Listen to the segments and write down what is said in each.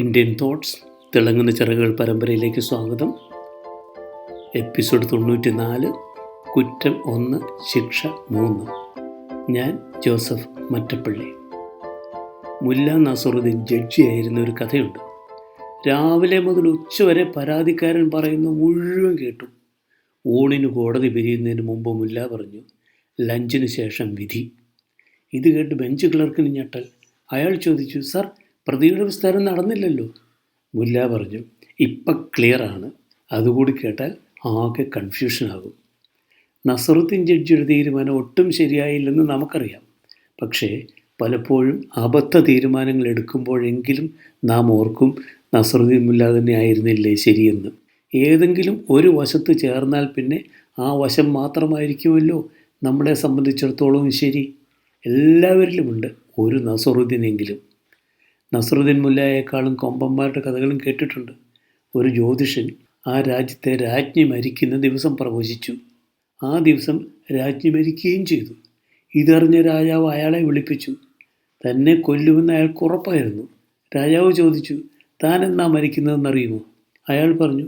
Indian thoughts തിളങ്ങുന്ന ചിറകുകൾ പരമ്പരയിലേക്ക് സ്വാഗതം. എപ്പിസോഡ് തൊണ്ണൂറ്റി നാല് കുറ്റം ഒന്ന് ശിക്ഷ മൂന്ന്. ഞാൻ ജോസഫ് മറ്റപ്പള്ളി. മുല്ല നസറുദ്ദീൻ ജഡ്ജിയായിരുന്ന ഒരു കഥയുണ്ട്. രാവിലെ മുതൽ ഉച്ചവരെ പരാതിക്കാരൻ പറയുന്ന മുഴുവൻ കേട്ടു. ഊണിന് കോടതി പിരിയുന്നതിന് മുമ്പ് മുല്ല പറഞ്ഞു ലഞ്ചിന് ശേഷം വിധി. ഇത് കേട്ട് ബെഞ്ച് ക്ലർക്കിന് ഞെട്ടൽ. അയാൾ ചോദിച്ചു സർ പ്രതിയുടെ വിസ്താരം നടന്നില്ലല്ലോ. മുല്ല പറഞ്ഞു ഇപ്പം ക്ലിയറാണ് അതുകൂടി കേട്ടാൽ ആകെ കൺഫ്യൂഷനാകും നസറുദ്ദീൻ ജഡ്ജിയുടെ തീരുമാനം ഒട്ടും ശരിയായില്ലെന്ന് നമുക്കറിയാം. പക്ഷേ പലപ്പോഴും അബദ്ധ തീരുമാനങ്ങൾ എടുക്കുമ്പോഴെങ്കിലും നാം ഓർക്കും നസറുദ്ദീൻ മുല്ല തന്നെ ആയിരുന്നില്ലേ ശരിയെന്ന്. ഏതെങ്കിലും ഒരു വശത്ത് ചേർന്നാൽ പിന്നെ ആ വശം മാത്രമായിരിക്കുമല്ലോ നമ്മളെ സംബന്ധിച്ചിടത്തോളം ശരി. എല്ലാവരിലുമുണ്ട് ഒരു നസറുദ്ദീനെങ്കിലും. നസറുദ്ദീൻ മുല്ലയേക്കാളും കൊമ്പന്മാരുടെ കഥകളും കേട്ടിട്ടുണ്ട്. ഒരു ജ്യോതിഷൻ ആ രാജ്യത്തെ രാജ്ഞി മരിക്കുന്ന ദിവസം പ്രവചിച്ചു. ആ ദിവസം രാജ്ഞി മരിക്കുകയും ചെയ്തു. ഇതറിഞ്ഞ രാജാവ് അയാളെ വിളിപ്പിച്ചു. തന്നെ കൊല്ലുമെന്ന് അയാൾക്ക് ഉറപ്പായിരുന്നു. രാജാവ് ചോദിച്ചു താൻ എന്നാ മരിക്കുന്നതെന്നറിയുമോ? അയാൾ പറഞ്ഞു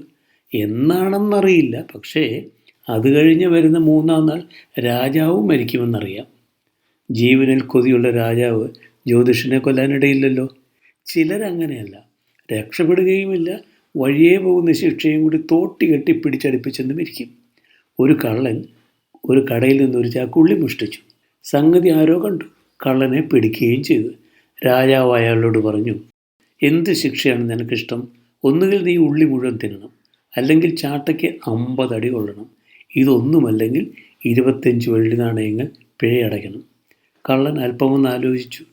എന്നാണെന്നറിയില്ല. പക്ഷേ അത് കഴിഞ്ഞ് വരുന്ന മൂന്നാം നാൾ രാജാവും മരിക്കുമെന്നറിയാം. ജീവനിൽ കൊതിയുള്ള രാജാവ് ജ്യോതിഷനെ കൊല്ലാനിടയില്ലല്ലോ. ചിലരങ്ങനെയല്ല. രക്ഷപ്പെടുകയുമില്ല വഴിയേ പോകുന്ന ശിക്ഷയും കൂടി തോട്ടി കെട്ടി പിടിച്ചടുപ്പിച്ചെന്ന് മരിക്കും ഒരു കള്ളൻ ഒരു കടയിൽ നിന്ന് ഒരു ചാക്കുള്ളി മുഷ്ടിച്ചു. സംഗതി ആരോ കണ്ടു. കള്ളനെ പിടിക്കുകയും ചെയ്തു. രാജാവ് അയാളോട് പറഞ്ഞു എന്ത് ശിക്ഷയാണ് നിനക്കിഷ്ടം? ഒന്നുകിൽ നീ ഉള്ളി മുഴുവൻ തിന്നണം അല്ലെങ്കിൽ ചാട്ടയ്ക്ക് അമ്പതടി കൊള്ളണം. ഇതൊന്നുമല്ലെങ്കിൽ ഇരുപത്തഞ്ച് വെള്ളി നാണയങ്ങൾ പിഴയടയ്ക്കണം കള്ളൻ അല്പമൊന്ന് ആലോചിച്ചു.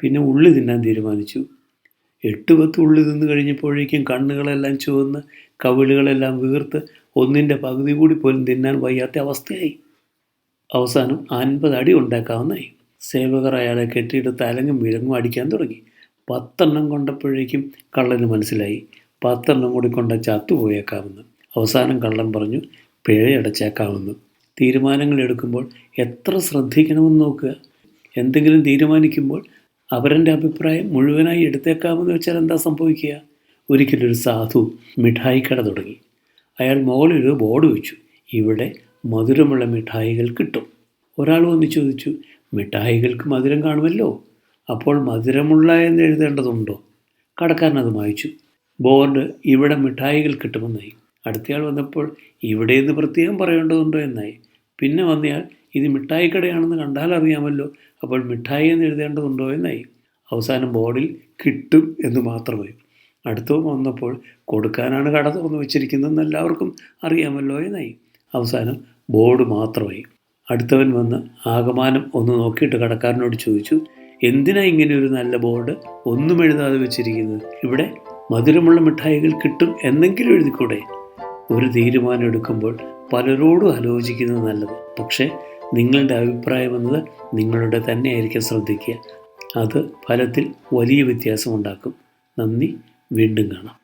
പിന്നെ ഉള്ളി തിന്നാൻ തീരുമാനിച്ചു. എട്ട് പത്ത് ഉള്ളിൽ നിന്ന് കഴിഞ്ഞപ്പോഴേക്കും കണ്ണുകളെല്ലാം ചുവന്ന് കവിളുകളെല്ലാം വീർത്ത് ഒന്നിന്റെ പകുതി കൂടി പോലും തിന്നാൻ വയ്യാത്ത അവസ്ഥയായി. അവസാനം അൻപത് അടി ഉണ്ടാക്കാവുന്നതായി. സേവകർ അയാളെ കെട്ടിയിട്ട് അലങ്ങും വിലങ്ങും അടിക്കാൻ തുടങ്ങി. പത്തെണ്ണം കൊണ്ടപ്പോഴേക്കും കള്ളന് മനസ്സിലായി. പത്തെണ്ണം കൂടി കൊണ്ട ചത്തുപോയേക്കാമെന്ന് അവസാനം കള്ളൻ പറഞ്ഞു പിഴയടച്ചേക്കാമെന്ന്. തീരുമാനങ്ങൾ എടുക്കുമ്പോൾ എത്ര ശ്രദ്ധിക്കണമെന്ന് നോക്കുക. എന്തെങ്കിലും തീരുമാനിക്കുമ്പോൾ അവരന്റെ അഭിപ്രായം മുഴുവനായി എടുത്തേക്കാമെന്ന് വെച്ചാൽ എന്താ സംഭവിക്കുക? ഒരിക്കലൊരു സാധു മിഠായി കട തുടങ്ങി. അയാൾ മുകളിൽ ഒരു ബോർഡ് വെച്ചു. ഇവിടെ മധുരമുള്ള മിഠായികൾ കിട്ടും. ഒരാൾ വന്ന് ചോദിച്ചു മിഠായികൾക്ക് മധുരം കാണുമല്ലോ? അപ്പോൾ മധുരമുള്ള എന്ന് എഴുതേണ്ടതുണ്ടോ? കടക്കാരൻ അത് വായിച്ചു. ബോർഡ് ഇവിടെ മിഠായികൾ കിട്ടുമെന്നായി. അടുത്തയാൾ വന്നപ്പോൾ ഇവിടെ നിന്ന് പ്രത്യേകം പറയേണ്ടതുണ്ടോ? എന്നായി. പിന്നെ വന്നയാൾ ഇത് മിഠായിക്കടയാണെന്ന് കണ്ടാൽ അറിയാമല്ലോ. അപ്പോൾ മിഠായി എന്ന് എഴുതേണ്ടതുണ്ടോ എന്നായി. അവസാനം ബോർഡിൽ കിട്ടും എന്ന് മാത്രമേ അടുത്തവൻ വന്നപ്പോൾ കൊടുക്കാനാണ് കട തുറന്നു വെച്ചിരിക്കുന്നതെന്ന് എല്ലാവർക്കും അറിയാമല്ലോ എന്നായി. അവസാനം ബോർഡ് മാത്രമായി. അടുത്തവൻ വന്ന് ആകമാനം ഒന്ന് നോക്കിയിട്ട് കടക്കാരനോട് ചോദിച്ചു എന്തിനാ ഇങ്ങനെ ഒരു നല്ല ബോർഡ് ഒന്നും എഴുതാതെ വെച്ചിരിക്കുന്നത്? ഇവിടെ മധുരമുള്ള മിഠായികൾ കിട്ടും എന്നെങ്കിലും എഴുതിക്കൂടെ? ഒരു തീരുമാനം എടുക്കുമ്പോൾ പലരോടും ആലോചിക്കുന്നത് നല്ലത്. പക്ഷേ നിങ്ങളുടെ അഭിപ്രായം എന്നത് നിങ്ങളുടെ തന്നെ ആയിരിക്കാൻ ശ്രദ്ധിക്കുക. അത് ഫലത്തിൽ വലിയ വ്യത്യാസമുണ്ടാക്കും നന്ദി. വീണ്ടും കാണാം.